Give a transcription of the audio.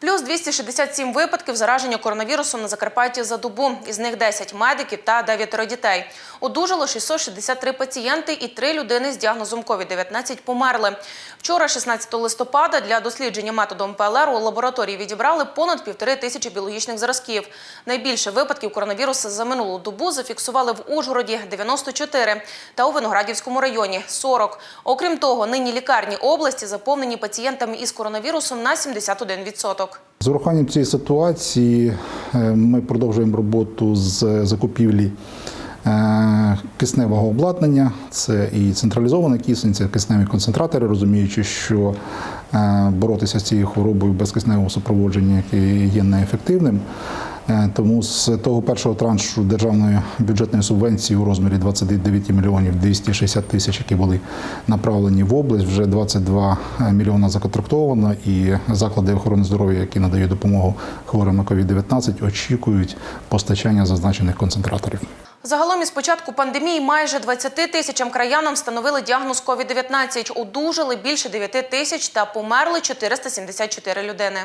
Plus Плюс 267 випадків зараження коронавірусом на Закарпатті за добу. Із них 10 медиків та 9 дітей. Одужало 663 пацієнти і 3 людини з діагнозом COVID-19 померли. Вчора, 16 листопада, для дослідження методом ПЛР у лабораторії відібрали понад півтори тисячі біологічних зразків. Найбільше випадків коронавірусу за минулу добу зафіксували в Ужгороді – 94 та у Виноградівському районі – 40. Окрім того, нині лікарні області заповнені пацієнтами із коронавірусом на 71%. З урахуванням цієї ситуації е, ми продовжуємо роботу з закупівлі е, кисневого обладнання. Це і централізована кисень, це кисневі концентратори, розуміючи, що е, боротися з цією хворобою без кисневого супроводження є неефективним. Е, Тому з того першого траншу державної бюджетної субвенції у розмірі 29 мільйонів 260 тисяч, які були направлені в область, вже 22 мільйона законтрактовано, і заклади охорони здоров'я, які надають допомогу хворим на COVID-19, очікують постачання зазначених концентраторів. Загалом із початку пандемії майже 20 тисячам краянам встановили діагноз COVID-19. Одужали більше 9 тисяч та померли 474 людини.